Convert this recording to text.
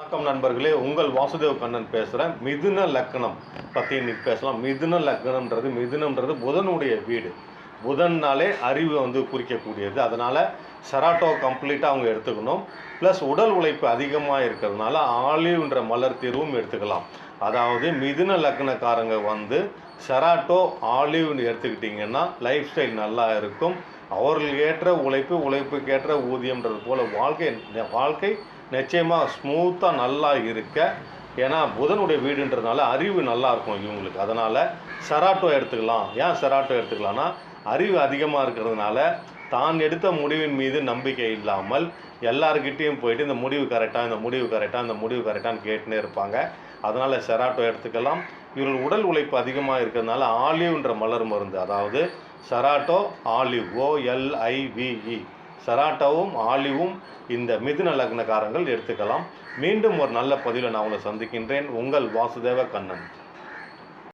வணக்கம் நண்பர்களே உங்கள் வாசுதேவ் கண்ணன் பேசுகிறேன் மிதுன லக்னம் பற்றி இன்னைக்கு பேசலாம். மிதுன லக்னம்ன்றது மிதுனம்ன்றது புதனுடைய வீடு. புதன்னாலே அறிவு வந்து குறிக்கக்கூடியது. அதனால் செராட்டோ கம்ப்ளீட்டாக அவங்க எடுத்துக்கணும். ப்ளஸ் உடல் உழைப்பு அதிகமாக இருக்கிறதுனால ஆலிவ்ன்ற மலர் தீர்வும் எடுத்துக்கலாம். அதாவது மிதுன லக்னக்காரங்க வந்து செராட்டோ ஆலிவ்னு எடுத்துக்கிட்டிங்கன்னா லைஃப் ஸ்டைல் நல்லா இருக்கும். அவர்களுக்கு ஏற்ற உழைப்பு உழைப்புக்கேற்ற ஊதியம்ன்றது போல் வாழ்க்கை வாழ்க்கை நிச்சயமாக ஸ்மூத்தாக நல்லா இருக்க. ஏன்னா புதனுடைய வீடுன்றதுனால அறிவு நல்லா இருக்கும் இவங்களுக்கு. அதனால் செராட்டோ எடுத்துக்கலாம். ஏன் செராட்டோ எடுத்துக்கலாம்னா அறிவு அதிகமாக இருக்கிறதுனால தான் எடுத்த முடிவின் மீது நம்பிக்கை இல்லாமல் எல்லாருக்கிட்டேயும் போயிட்டு இந்த முடிவு கரெக்டாக இந்த முடிவு கரெக்டாக இந்த முடிவு கரெக்டான்னு கேட்டுனே இருப்பாங்க. அதனால் செராட்டோ எடுத்துக்கலாம். இவர்கள் உடல் உழைப்பு அதிகமாக இருக்கிறதுனால ஆலிவ்ன்ற மலர் மருந்து அதாவது செராட்டோ ஆலிவ் ஓஎல்ஐவிஇ சராட்டாவும் ஆலிவும் இந்த மிதுன லக்னக்காரங்கள் எடுத்துக்கலாம். மீண்டும் ஒரு நல்ல பதிவில் நான் உங்களை சந்திக்கின்றேன். உங்கள் வாசுதேவ கண்ணன்.